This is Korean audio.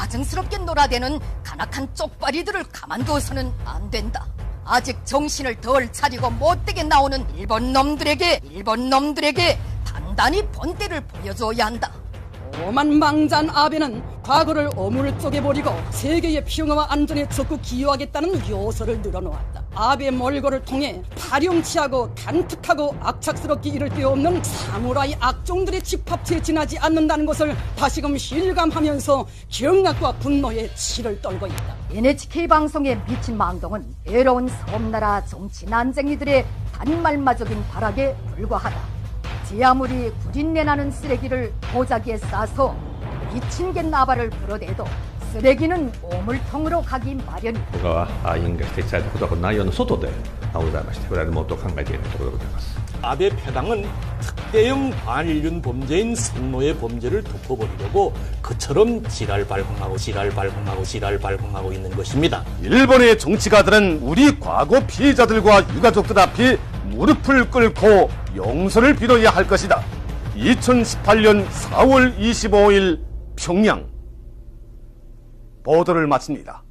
가증스럽게 놀아대는 간악한 쪽발이들을 가만두어서는 안 된다. 아직 정신을 덜 차리고 못되게 나오는 일본 놈들에게 일본 놈들에게 단단히 본때를 보여줘야 한다. 오만 망잔 아베는 과거를 어물 쪽에 버리고 세계의 평화와 안전에 적극 기여하겠다는 요소를 늘어놓았다. 아베 몰고를 통해 파렴치하고 단특하고 악착스럽게 이를 데 없는 사무라이 악종들의 집합체에 지나지 않는다는 것을 다시금 실감하면서 경악과 분노에 치를 떨고 있다. NHK 방송에 미친 망동은 외로운 섬나라 정치 난쟁이들의 반말마적인 발악에 불과하다. 제 아무리 구린내 나는 쓰레기를 보자기에 싸서 미친 개 나발을 불어대도 쓰레기는 오물통으로 가기 마련이다. 僕はあ委員が指摘されたことはこの内容の外であございましてこれはもっと考えているところでございます 아베 패당은 특대형 반인륜 범죄인 생로의 범죄를 덮어버리려고 그처럼 지랄 발광하고 지랄 발광하고 지랄 발광하고 있는 것입니다. 일본의 정치가들은 우리 과거 피해자들과 유가족들 앞에 무릎을 꿇고 용서를 빌어야 할 것이다. 2018년 4월 25일 평양 보도를 마칩니다.